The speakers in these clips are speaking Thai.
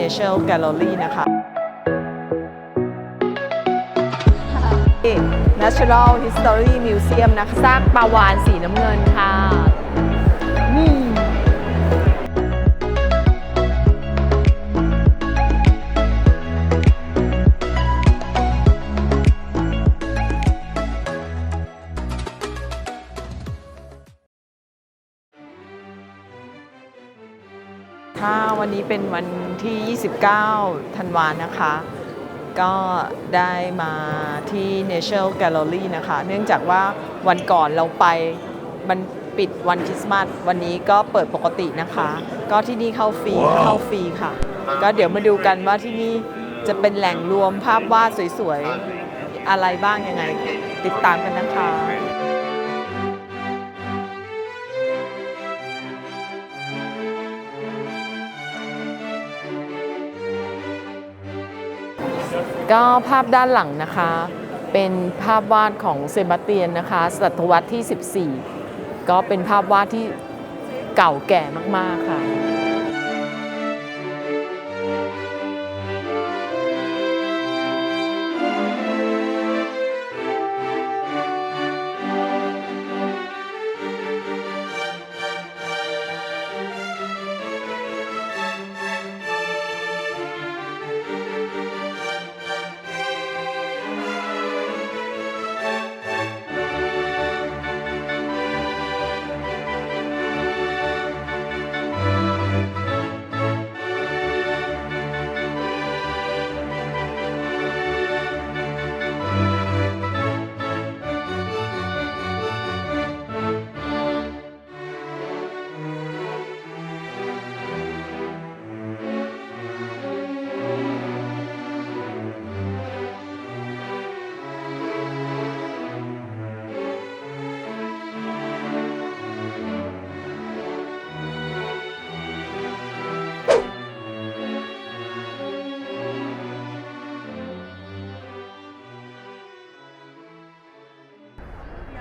National Gallery นะคะ Natural History Museum นะคะซากปลาวานสีน้ำเงินค่ะ เป็นวันที่ 29 ธันวานะคะ ก็ได้มาที่ National Gallery นะคะ เนื่องจากว่าวันก่อนเราไปมันปิดวันคริสต์มาสวันนี้ก็เปิดปกตินะคะ ก็ที่นี่เข้าฟรีเข้าฟรีค่ะ ก็เดี๋ยวมาดูกันว่าที่นี่จะเป็นแหล่งรวมภาพวาดสวยๆ อะไรบ้างยังไง ติดตามกันนะคะ ก็ภาพด้านหลังนะคะ เป็นภาพวาดของเซบาสเตียนนะคะศตวรรษที่ 14 ก็เป็นภาพวาดที่เก่าแก่มาก ๆ ค่ะ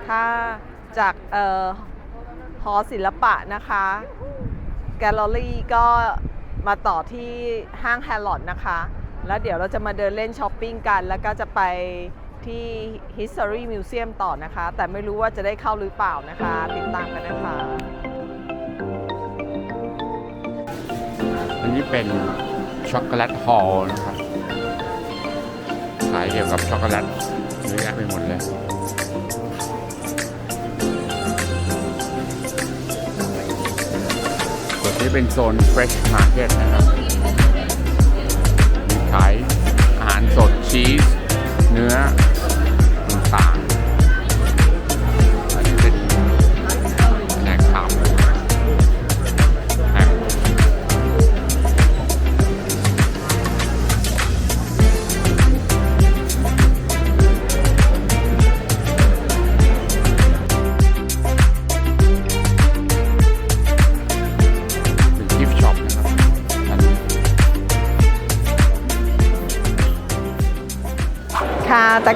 ค่ะจากเอ่อหอศิลปะนะคะ แกลเลอรี่ก็มาต่อที่ห้างแฮร์ลอดนะคะ แล้วเดี๋ยวเราจะมาเดินเล่นช้อปปิ้งกัน แล้วก็จะไปที่ History Museum ต่อนะคะ แต่ไม่รู้ว่าจะได้เข้าหรือเปล่านะคะ ติดตามกันนะคะ อันนี้เป็นช็อกโกแลตฮอลล์นะครับ ขายเกี่ยวกับช็อกโกแลตเยอะแยะไปหมดเลย นี้เป็นโซน Fresh Market นะครับ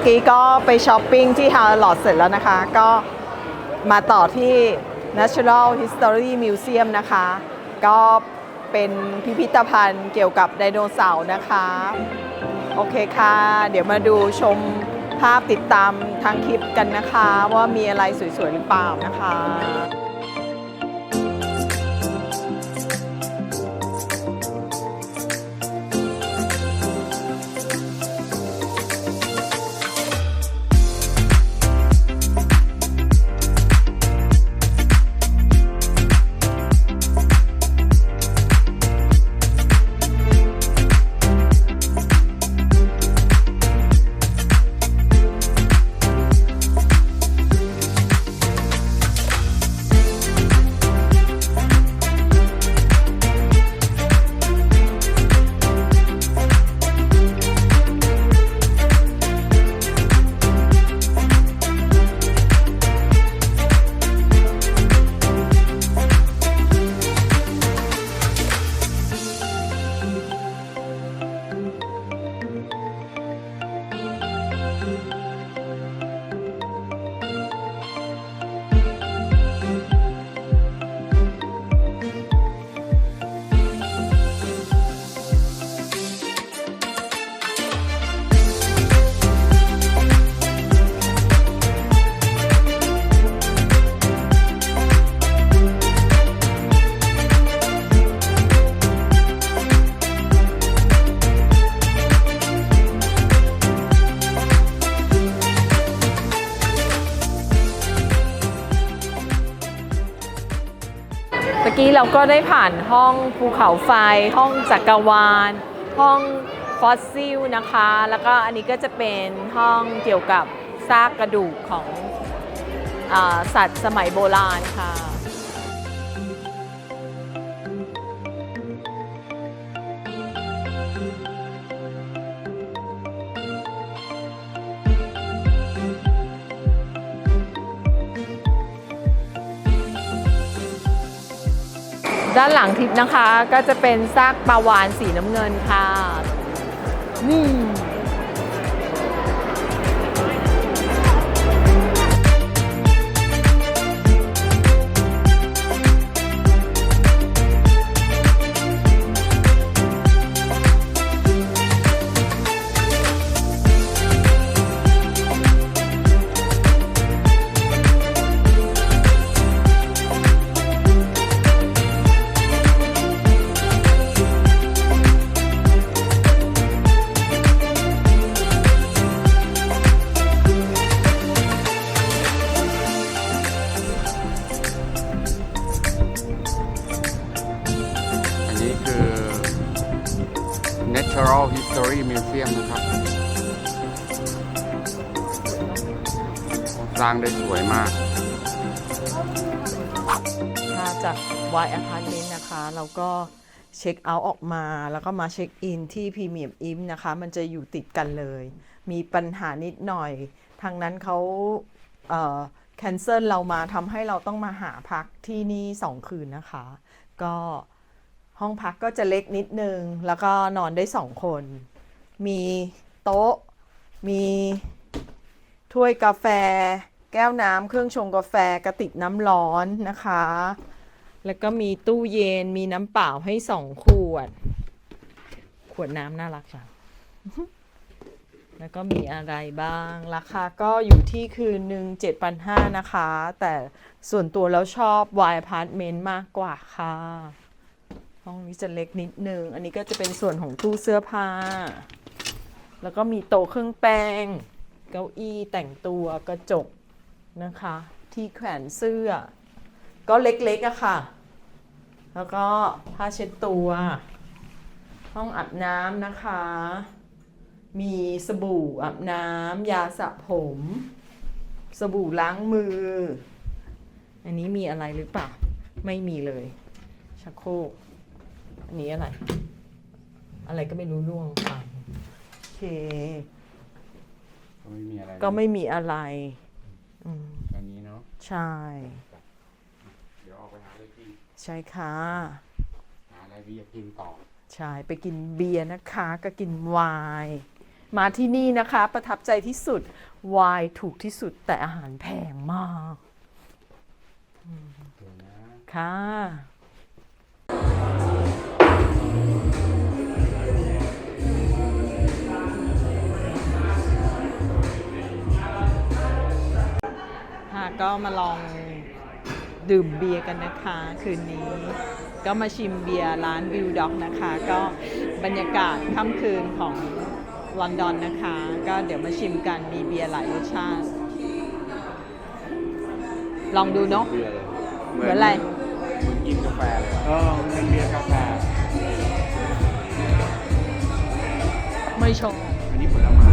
ค่ะตะกี้ก็ไปช้อปปิ้งที่ฮาร์ลอดเสร็จแล้วนะคะ ก็มาต่อที่ Natural History Museum นะคะ ก็เป็นพิพิธภัณฑ์เกี่ยวกับไดโนเสาร์นะคะ โอเคค่ะ เดี๋ยวมาดูชมภาพติดตามทางคลิปกันนะคะ ว่ามีอะไรสวยๆหรือเปล่านะคะ นี้เราก็ได้ผ่านห้องภูเขาไฟ ห้องจักรวาล ห้องฟอสซิลนะคะ แล้วก็อันนี้ก็จะเป็นห้องเกี่ยวกับซากกระดูกของอสัตว์สมัยโบราณค่ะ ด้านหลังทิปนะคะก็จะเป็นซากปลาวานสีน้ำเงินค่ะ นี่ Natural History Museum นะครับสร้างได้สวยมากถ้าจาก Y Apartment นะคะเราก็เช็คเอาท์ออกมา แล้วก็มาเช็คอินที่ Premium Im นะคะ มันจะอยู่ติดกันเลย มีปัญหานิดหน่อย ทางนั้นเขาเอ่อ cancel เรามาทำให้เราต้องมาหาพักที่นี่ 2 คืนนะคะ ก็ ห้องพักก็จะเล็กนิดนึง แล้วก็นอนได้2คน มีโต๊ะ มีถ้วยกาแฟ แก้วน้ำเครื่องชงกาแฟกระติกน้ำร้อนนะคะ แล้วก็มีตู้เย็นมีน้ำเปล่าให้สองขวด ขวดน้ำน่ารักจังแล้วก็มีอะไรบ้าง ราคาก็อยู่ที่คืนหนึ่ง7,500 นะคะ แต่ส่วนตัวแล้วชอบ Y Apartment มากกว่าค่ะ ห้องนี้จะเล็กนิดนึง อันนี้ก็จะเป็นส่วนของตู้เสื้อผ้า แล้วก็มีโต๊ะเครื่องแป้ง เก้าอี้แต่งตัวกระจกนะคะ ที่แขวนเสื้อ ก็เล็กๆอะค่ะ แล้วก็ผ้าเช็ดตัว ห้องอาบน้ำนะคะ มีสบู่อาบน้ำยาสระผม สบู่ล้างมือ อันนี้มีอะไรหรือเปล่า ไม่มีเลยชักโครก อันนี้อะไร อะไรก็ไม่รู้ร่วงไปโอเค ก็ไม่มีอะไรก็ไม่มีอะไร อืมอันนี้เนาะใช่ เดี๋ยวออกไปหาอะไรกินใช่ค่ะ หาอะไรเบียร์กินต่อใช่ไปกินเบียร์นะคะก็กินไวน์มาที่นี่นะคะ ประทับใจที่สุดไวน์ถูกที่สุดแต่อาหารแพงมาก เดี๋ยวนะ ค่ะ ค่ะก็มาลองดื่มเบียร์กันนะคะคืนนี้ ก็มาชิมเบียร์ร้านวิวด็อกนะคะ ก็บรรยากาศค่ำคืนของลอนดอนนะคะ ก็เดี๋ยวมาชิมกันมีเบียร์หลายรสชาติ ลองดูเนาะเบียร์เลยเหมือนอะไรเหมือนกินกาแฟเลยเออมันเป็นเบียร์กาแฟไม่ชงอันนี้ผลไม้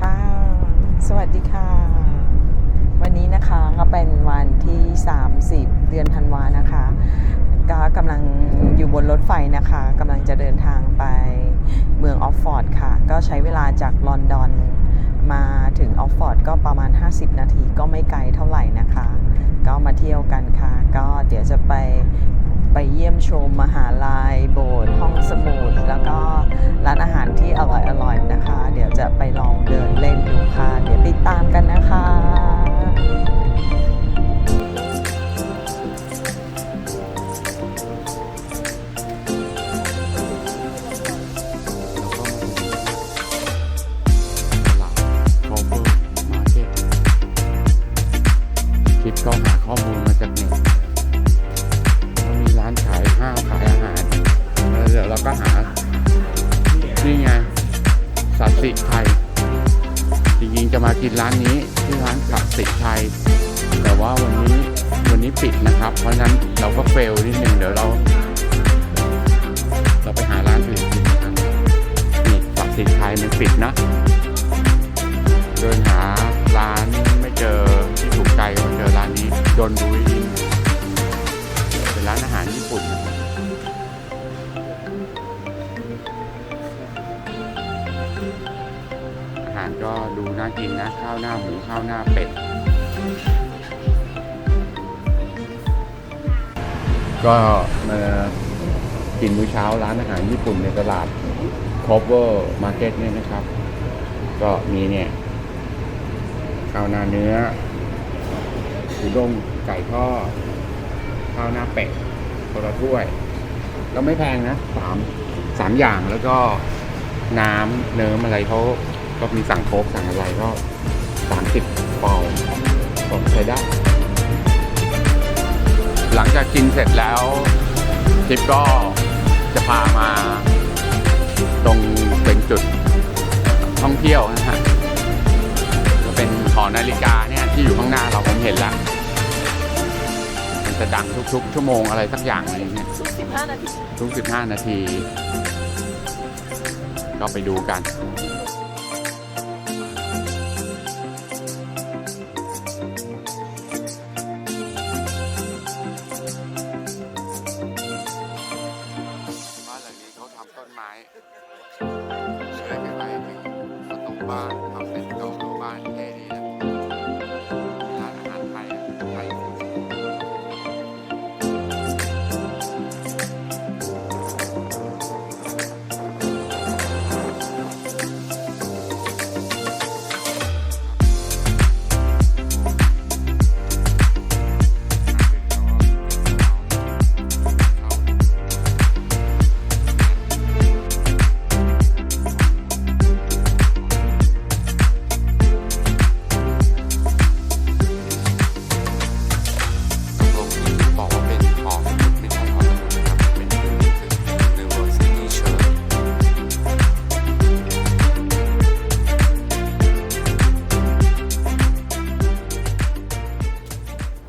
ค่ะ สวัสดีค่ะวั นี้นะคะก็เป็นวันที่ 30 เดือนธันวานะคะก็กำลังอยู่บนรถไฟนะคะกำลังจะเดินทางไปเมืองออฟฟอร์ดค่ะ ก็ใช้เวลาจากลอนดอนมาถึงออฟฟอร์ดก็ประมาณ 50 นาทีก็ไม่ไกลเท่าไหร่นะคะ ก็มาเที่ยวกันค่ะ ก็เดี๋ยวจะไปไปเยี่ยมชมมหาลัยโบสถ์ห้องสมุดแล้วก็ร้านอาหารที่อร่อยๆนะคะ เดี๋ยวจะไปลองเดินเล่น นี้ปิดนะครับ เพราะฉะนั้นเราก็เฟลนิดนึงเดี๋ยวเรา เราไปหาร้านอื่นกินกันนี่ฝั่งสินไทยมันปิดนะ เดินหาร้านไม่เจอที่ถูกใจก็เจอร้านนี้โดนบุรีเป็นร้านอาหารญี่ปุ่นอาหารก็ดูน่ากินนะข้าวหน้าหมูข้าวหน้าเป็ด ก็มากินมื้อเช้าร้านอาหารญี่ปุ่นในตลาด Cover Market เนี่ยนะครับ ก็มีเนี่ยข้าวหน้าเนื้ออุด้งไก่ทอดข้าวหน้าเป็ดคนละถ้วย แล้วไม่แพงนะสามสามอย่างแล้วก็น้ำเนิ้มอะไรเขาก็มีสั่งโค้กสั่งอะไรก็สามสิบปอนด์ก็ใช้ได้ หลังจากกินเสร็จแล้วทิปก็จะพามาตรงเป็นจุดท่องเที่ยวนะฮะจะเป็นหอนาฬิกาเนี่ยที่อยู่ข้างหน้าเราผมเห็นแล้ว มันจะดังทุกๆ ชั่วโมงอะไรสักอย่างอะไรเนี่ยทุก15นาทีทุก15 นาที ก็ไปดูกัน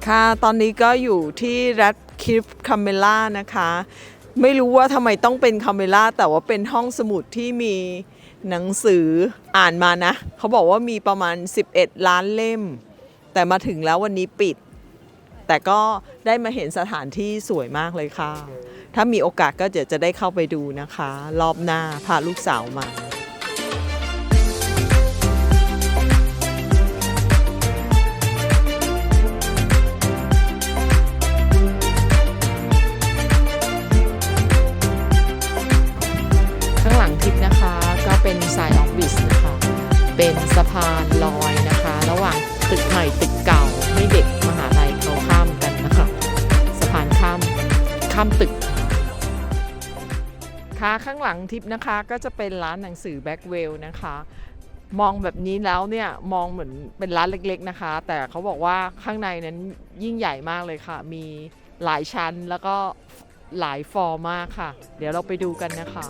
ค่ะ ตอนนี้ก็อยู่ที่รัฐคิฟคาเมล่านะคะ ไม่รู้ว่าทำไมต้องเป็นคาเมล่าแต่ว่าเป็นห้องสมุดที่มีหนังสืออ่านมานะ เขาบอกว่ามีประมาณ 11 ล้านเล่ม แต่มาถึงแล้ววันนี้ปิด แต่ก็ได้มาเห็นสถานที่สวยมากเลยค่ะ ถ้ามีโอกาสก็เดี๋ยวจะได้เข้าไปดูนะคะ รอบหน้าพาลูกสาวมา สะพานลอยนะคะ ระหว่างตึกใหม่ตึกเก่าให้เด็กมหาลัยเขาข้ามกันนะคะสะพานข้ามข้ามตึกค่ะข้างหลังทิปนะคะก็จะเป็นร้านหนังสือแบ็กเวลนะคะ มองแบบนี้แล้วเนี่ยมองเหมือนเป็นร้านเล็กๆนะคะ แต่เขาบอกว่าข้างในนั้นยิ่งใหญ่มากเลยค่ะ มีหลายชั้นแล้วก็หลายฟอร์มากค่ะ เดี๋ยวเราไปดูกันนะคะ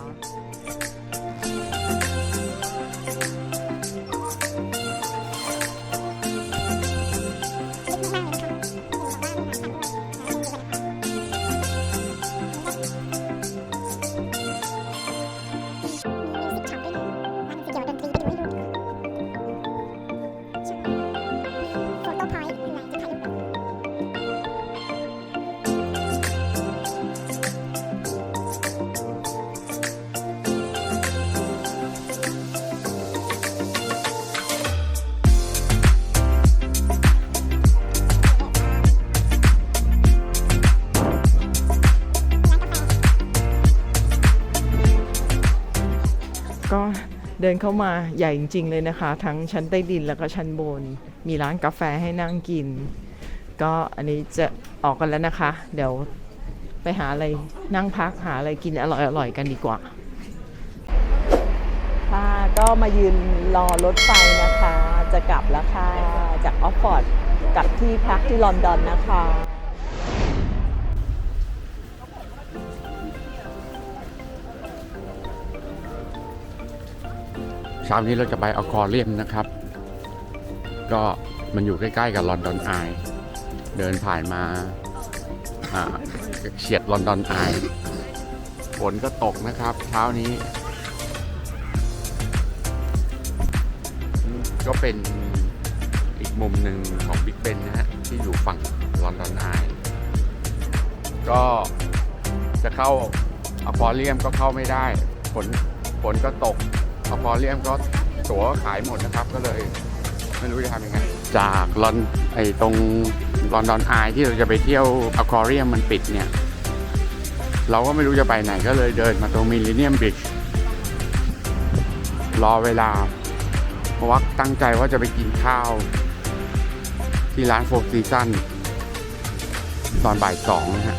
เดินเข้ามาใหญ่จริง ๆ เลยนะคะ ทั้งชั้นใต้ดินแล้วก็ชั้นบน มีร้านกาแฟให้นั่งกิน ก็อันนี้จะออกกันแล้วนะคะ เดี๋ยวไปหาอะไรนั่งพักหาอะไรกินอร่อยๆกันดีกว่าค่ะก็มายืนรอรถไฟนะคะ จะกลับแล้วค่ะ จากออฟฟอร์ดกลับที่พักที่ลอนดอนนะคะ เช้านี้เราจะไปอควาเรียมนะครับ ก็มันอยู่ใกล้ ๆ กับลอนดอนไอเดินผ่านมาเฉียดลอนดอนไอายฝนก็ตกนะครับ เช้านี้ ก็เป็นอีกมุมหนึ่งของบิ๊กเบนนะฮะ ที่อยู่ฝั่งลอนดอนไอายก็จะเข้าอควาเรียมก็เข้าไม่ได้ฝนฝนก็ตก อควาเรียมก็ตั๋วขายหมดนะครับ ก็เลยไม่รู้จะทำยังไง จากลอนไอตรงลอนดอนไอที่เราจะไปเที่ยวอควาเรียมมันปิดเนี่ย เราก็ไม่รู้จะไปไหนก็เลยเดินมาตรงมิลเลนเนียมบิชรอเวลา เพราะว่าตั้งใจว่าจะไปกินข้าว ที่ร้านโฟร์ซีซันตอนบ่ายสองนะฮะ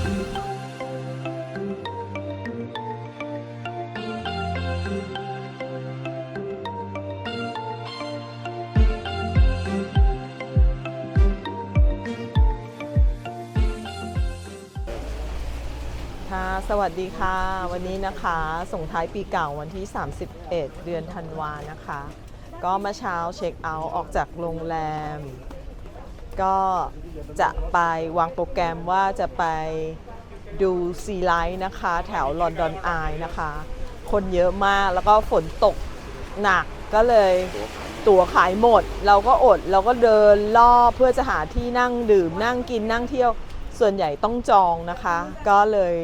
วัสดีค่ะ วันนี้นะคะส่งท้ายปีเก่าวันที่ 31 เดือนธันวานะคะ ก็มื่อเช้าเช็คเอาท์ออกจากโรงแรม ก็จะไปวางโปรแกรมว่าจะไปดูซีไลท์นะคะ แถวลอนดอนไอนะคะ คนเยอะมากแล้วก็ฝนตกหนักก็เลยตั๋วขายหมด เราก็อดเราก็เดินรอบเพื่อจะหาที่นั่งดื่มนั่งกินนั่งเที่ยวส่วนใหญ่ต้องจองนะคะ ก็เลย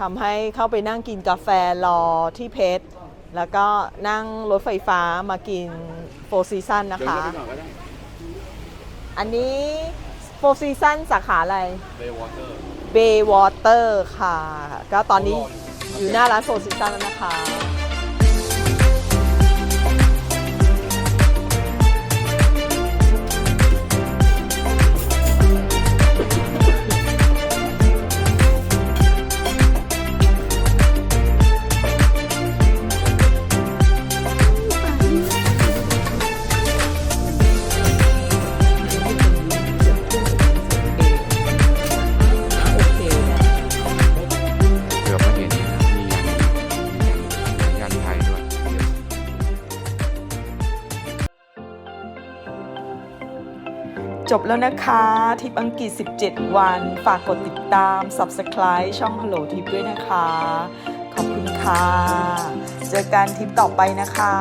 ทำให้เข้าไปนั่งกินกาแฟรอที่เพชร แล้วก็นั่งรถไฟฟ้ามากินโฟซีซันนะคะอันนี้โฟซีซันสาขาอะไร เบย์วอเตอร์ค่ะ ก็ตอนนี้อยู่หน้าร้านโฟซีซันแล้วนะคะ จบแล้วนะคะทิปอังกฤษ 17 วัน ฝากกดติดตาม Subscribe ช่อง Hello Tip ด้วยนะคะ ขอบคุณค่ะ เจอกันทริปต่อไปนะคะ